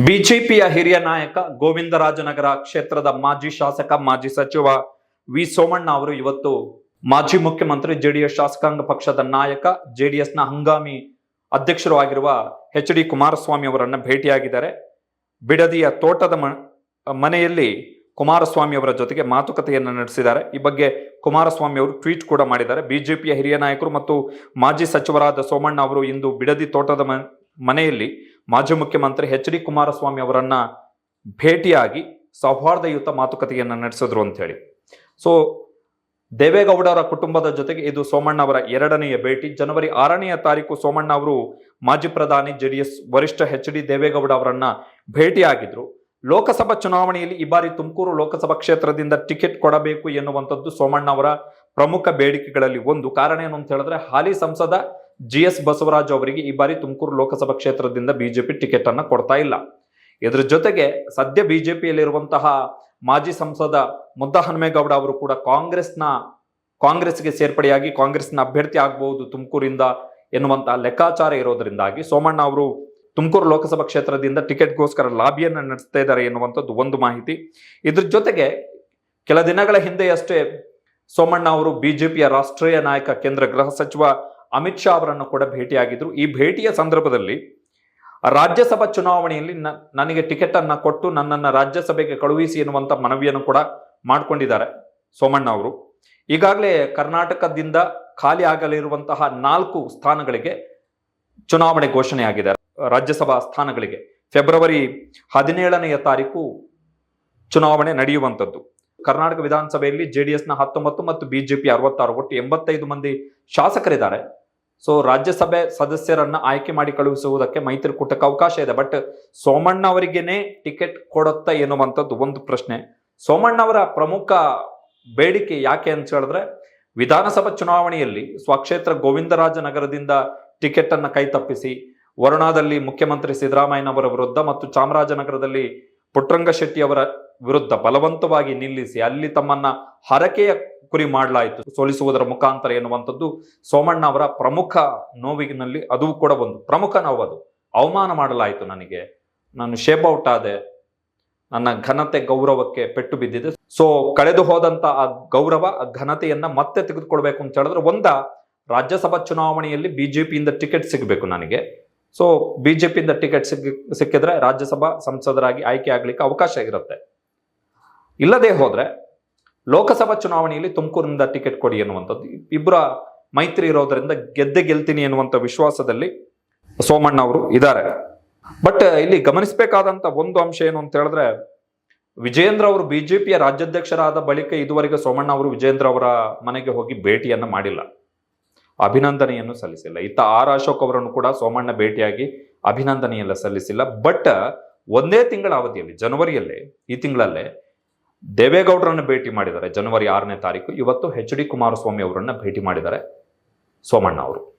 ಬಿಜೆಪಿಯ ಹಿರಿಯ ನಾಯಕ ಗೋವಿಂದರಾಜನಗರ ಕ್ಷೇತ್ರದ ಮಾಜಿ ಶಾಸಕ, ಮಾಜಿ ಸಚಿವ ವಿ ಸೋಮಣ್ಣ ಅವರು ಇವತ್ತು ಮಾಜಿ ಮುಖ್ಯಮಂತ್ರಿ ಜೆಡಿಎಸ್ ಶಾಸಕಾಂಗ ಪಕ್ಷದ ನಾಯಕ, ಜೆಡಿಎಸ್ನ ಹಂಗಾಮಿ ಅಧ್ಯಕ್ಷರು ಆಗಿರುವ ಎಚ್ ಡಿ ಕುಮಾರಸ್ವಾಮಿ ಅವರನ್ನು ಭೇಟಿಯಾಗಿದ್ದಾರೆ. ಬಿಡದಿಯ ತೋಟದ ಮನೆಯಲ್ಲಿ ಕುಮಾರಸ್ವಾಮಿ ಅವರ ಜೊತೆಗೆ ಮಾತುಕತೆಯನ್ನು ನಡೆಸಿದ್ದಾರೆ. ಈ ಬಗ್ಗೆ ಕುಮಾರಸ್ವಾಮಿ ಅವರು ಟ್ವೀಟ್ ಕೂಡ ಮಾಡಿದ್ದಾರೆ. ಬಿಜೆಪಿಯ ಹಿರಿಯ ನಾಯಕರು ಮತ್ತು ಮಾಜಿ ಸಚಿವರಾದ ಸೋಮಣ್ಣ ಅವರು ಇಂದು ಬಿಡದಿ ತೋಟದ ಮನೆಯಲ್ಲಿ ಮಾಜಿ ಮುಖ್ಯಮಂತ್ರಿ ಎಚ್ ಡಿ ಕುಮಾರಸ್ವಾಮಿ ಅವರನ್ನ ಭೇಟಿಯಾಗಿ ಸೌಹಾರ್ದಯುತ ಮಾತುಕತೆಯನ್ನು ನಡೆಸಿದ್ರು ಅಂತ ಹೇಳಿ ಸೊ ದೇವೇಗೌಡರ ಕುಟುಂಬದ ಜೊತೆಗೆ ಇದು ಸೋಮಣ್ಣ ಅವರ ಎರಡನೆಯ ಭೇಟಿ. ಜನವರಿ ಆರನೆಯ ತಾರೀಕು ಸೋಮಣ್ಣ ಅವರು ಮಾಜಿ ಪ್ರಧಾನಿ, ಜೆಡಿಎಸ್ ವರಿಷ್ಠ ಎಚ್ ಡಿ ದೇವೇಗೌಡ ಅವರನ್ನ ಭೇಟಿಯಾಗಿದ್ರು. ಲೋಕಸಭಾ ಚುನಾವಣೆಯಲ್ಲಿ ಈ ಬಾರಿ ತುಮಕೂರು ಲೋಕಸಭಾ ಕ್ಷೇತ್ರದಿಂದ ಟಿಕೆಟ್ ಕೊಡಬೇಕು ಎನ್ನುವಂಥದ್ದು ಸೋಮಣ್ಣ ಅವರ ಪ್ರಮುಖ ಬೇಡಿಕೆಗಳಲ್ಲಿ ಒಂದು. ಕಾರಣ ಏನು ಅಂತ ಹೇಳಿದ್ರೆ ಹಾಲಿ ಸಂಸದ ಜಿ ಎಸ್ ಬಸವರಾಜ್ ಅವರಿಗೆ ಈ ಬಾರಿ ತುಮಕೂರು ಲೋಕಸಭಾ ಕ್ಷೇತ್ರದಿಂದ ಬಿಜೆಪಿ ಟಿಕೆಟ್ ಅನ್ನ ಕೊಡ್ತಾ ಇಲ್ಲ. ಇದ್ರ ಜೊತೆಗೆ ಸದ್ಯ ಬಿಜೆಪಿಯಲ್ಲಿರುವಂತಹ ಮಾಜಿ ಸಂಸದ ಮುದ್ದ ಹನುಮೇಗೌಡ ಅವರು ಕೂಡ ಕಾಂಗ್ರೆಸ್ನ, ಕಾಂಗ್ರೆಸ್ಗೆ ಸೇರ್ಪಡೆಯಾಗಿ ಕಾಂಗ್ರೆಸ್ನ ಅಭ್ಯರ್ಥಿ ಆಗಬಹುದು ತುಮಕೂರಿಂದ ಎನ್ನುವಂತಹ ಲೆಕ್ಕಾಚಾರ ಇರೋದರಿಂದಾಗಿ ಸೋಮಣ್ಣ ಅವರು ತುಮಕೂರು ಲೋಕಸಭಾ ಕ್ಷೇತ್ರದಿಂದ ಟಿಕೆಟ್ಗೋಸ್ಕರ ಲಾಬಿಯನ್ನು ನಡೆಸ್ತಾ ಇದ್ದಾರೆ ಎನ್ನುವಂಥದ್ದು ಒಂದು ಮಾಹಿತಿ. ಇದ್ರ ಜೊತೆಗೆ ಕೆಲ ದಿನಗಳ ಹಿಂದೆಯಷ್ಟೇ ಸೋಮಣ್ಣ ಅವರು ಬಿಜೆಪಿಯ ರಾಷ್ಟ್ರೀಯ ನಾಯಕ ಕೇಂದ್ರ ಗೃಹ ಸಚಿವ ಅಮಿತ್ ಶಾ ಅವರನ್ನು ಕೂಡ ಭೇಟಿಯಾಗಿದ್ರು. ಈ ಭೇಟಿಯ ಸಂದರ್ಭದಲ್ಲಿ ರಾಜ್ಯಸಭಾ ಚುನಾವಣೆಯಲ್ಲಿ ನನಗೆ ಟಿಕೆಟ್ ಅನ್ನ ಕೊಟ್ಟು ನನ್ನನ್ನು ರಾಜ್ಯಸಭೆಗೆ ಕಳುಹಿಸಿ ಎನ್ನುವಂಥ ಮನವಿಯನ್ನು ಕೂಡ ಮಾಡ್ಕೊಂಡಿದ್ದಾರೆ ಸೋಮಣ್ಣ ಅವರು. ಈಗಾಗಲೇ ಕರ್ನಾಟಕದಿಂದ ಖಾಲಿ ಆಗಲಿರುವಂತಹ ನಾಲ್ಕು ಸ್ಥಾನಗಳಿಗೆ ಚುನಾವಣೆ ಘೋಷಣೆಯಾಗಿದೆ. ರಾಜ್ಯಸಭಾ ಸ್ಥಾನಗಳಿಗೆ ಫೆಬ್ರವರಿ ಹದಿನೇಳನೆಯ ತಾರೀಕು ಚುನಾವಣೆ ನಡೆಯುವಂಥದ್ದು. ಕರ್ನಾಟಕ ವಿಧಾನಸಭೆಯಲ್ಲಿ ಜೆಡಿಎಸ್ನ ಹತ್ತೊಂಬತ್ತು ಮತ್ತು ಬಿಜೆಪಿ ಅರವತ್ತಾರು ಒಟ್ಟು ಎಂಬತ್ತೈದು ಮಂದಿ ಶಾಸಕರಿದ್ದಾರೆ. ಸೊ ರಾಜ್ಯಸಭೆ ಸದಸ್ಯರನ್ನ ಆಯ್ಕೆ ಮಾಡಿ ಕಳುಹಿಸುವುದಕ್ಕೆ ಮೈತ್ರಿಕೂಟಕ್ಕೆ ಅವಕಾಶ ಇದೆ. ಬಟ್ ಸೋಮಣ್ಣ ಅವರಿಗೇನೆ ಟಿಕೆಟ್ ಕೊಡುತ್ತಾ ಎನ್ನುವಂಥದ್ದು ಒಂದು ಪ್ರಶ್ನೆ. ಸೋಮಣ್ಣ ಅವರ ಪ್ರಮುಖ ಬೇಡಿಕೆ ಯಾಕೆ ಅಂತ ಹೇಳಿದ್ರೆ, ವಿಧಾನಸಭಾ ಚುನಾವಣೆಯಲ್ಲಿ ಸ್ವಕ್ಷೇತ್ರ ಗೋವಿಂದರಾಜನಗರದಿಂದ ಟಿಕೆಟ್ ಅನ್ನ ಕೈತಪ್ಪಿಸಿ, ವರುಣಾದಲ್ಲಿ ಮುಖ್ಯಮಂತ್ರಿ ಸಿದ್ದರಾಮಯ್ಯನವರ ವಿರುದ್ಧ ಮತ್ತು ಚಾಮರಾಜನಗರದಲ್ಲಿ ಪುಟ್ಟರಂಗ ಶೆಟ್ಟಿ ಅವರ ವಿರುದ್ಧ ಬಲವಂತವಾಗಿ ನಿಲ್ಲಿಸಿ ಅಲ್ಲಿ ತಮ್ಮನ್ನ ಹರಕೆಯ ಕುರಿ ಮಾಡಲಾಯಿತು. ಸೋಲಿಸುವುದರ ಮುಖಾಂತರ ಎನ್ನುವಂಥದ್ದು ಸೋಮಣ್ಣ ಅವರ ಪ್ರಮುಖ ನೋವಿನಲ್ಲಿ ಅದು ಕೂಡ ಒಂದು ಪ್ರಮುಖ ನೋವು ಅದು ಅವಮಾನ ಮಾಡಲಾಯಿತು ನನಗೆ. ನಾನು ಶೇಪ್ ಔಟ್ ಆದೆ. ನನ್ನ ಘನತೆ ಗೌರವಕ್ಕೆ ಪೆಟ್ಟು ಬಿದ್ದಿದೆ. ಸೊ ಕಳೆದು ಹೋದಂತ ಆ ಗೌರವ, ಆ ಘನತೆಯನ್ನ ಮತ್ತೆ ತೆಗೆದುಕೊಳ್ಬೇಕು ಅಂತ ಹೇಳಿದ್ರೆ ಒಂದ ರಾಜ್ಯಸಭಾ ಚುನಾವಣೆಯಲ್ಲಿ ಬಿಜೆಪಿಯಿಂದ ಟಿಕೆಟ್ ಸಿಗಬೇಕು ನನಗೆ. ಸೊ ಬಿಜೆಪಿಯಿಂದ ಟಿಕೆಟ್ ಸಿಗ್, ಸಿಕ್ಕಿದ್ರೆ ರಾಜ್ಯಸಭಾ ಸಂಸದರಾಗಿ ಆಯ್ಕೆ ಆಗ್ಲಿಕ್ಕೆ ಅವಕಾಶ ಇರುತ್ತೆ. ಇಲ್ಲದೆ ಹೋದ್ರೆ ಲೋಕಸಭಾ ಚುನಾವಣೆಯಲ್ಲಿ ತುಮಕೂರಿನಿಂದ ಟಿಕೆಟ್ ಕೊಡಿ ಎನ್ನುವಂಥದ್ದು. ಇಬ್ಬರ ಮೈತ್ರಿ ಇರೋದ್ರಿಂದ ಗೆದ್ದೆ ಗೆಲ್ತೀನಿ ಎನ್ನುವಂಥ ವಿಶ್ವಾಸದಲ್ಲಿ ಸೋಮಣ್ಣ ಅವರು ಇದ್ದಾರೆ. ಬಟ್ ಇಲ್ಲಿ ಗಮನಿಸಬೇಕಾದಂತ ಒಂದು ಅಂಶ ಏನು ಅಂತ ಹೇಳಿದ್ರೆ ವಿಜೇಂದ್ರ ಅವರು ಬಿಜೆಪಿಯ ರಾಜ್ಯಾಧ್ಯಕ್ಷರಾದ ಬಳಿಕ ಇದುವರೆಗೆ ಸೋಮಣ್ಣ ಅವರು ವಿಜೇಂದ್ರ ಅವರ ಮನೆಗೆ ಹೋಗಿ ಭೇಟಿಯನ್ನ ಮಾಡಿಲ್ಲ. ಅಭಿನಂದನೆಯನ್ನು ಸಲ್ಲಿಸಿಲ್ಲ. ಇತ್ತ ಆರ್ ಅಶೋಕ್ ಅವರನ್ನು ಕೂಡ ಸೋಮಣ್ಣ ಭೇಟಿಯಾಗಿ ಅಭಿನಂದನೆಯಲ್ಲ ಸಲ್ಲಿಸಿಲ್ಲ. ಬಟ್ ಒಂದೇ ತಿಂಗಳ ಅವಧಿಯಲ್ಲಿ, ಜನವರಿಯಲ್ಲೇ, ಈ ತಿಂಗಳಲ್ಲೇ ದೇವೇಗೌಡರನ್ನು ಭೇಟಿ ಮಾಡಿದ್ದಾರೆ. ಜನವರಿ ಆರನೇ ತಾರೀಕು. ಇವತ್ತು ಎಚ್ ಡಿ ಕುಮಾರಸ್ವಾಮಿ ಅವರನ್ನ ಭೇಟಿ ಮಾಡಿದ್ದಾರೆ ಸೋಮಣ್ಣ ಅವರು.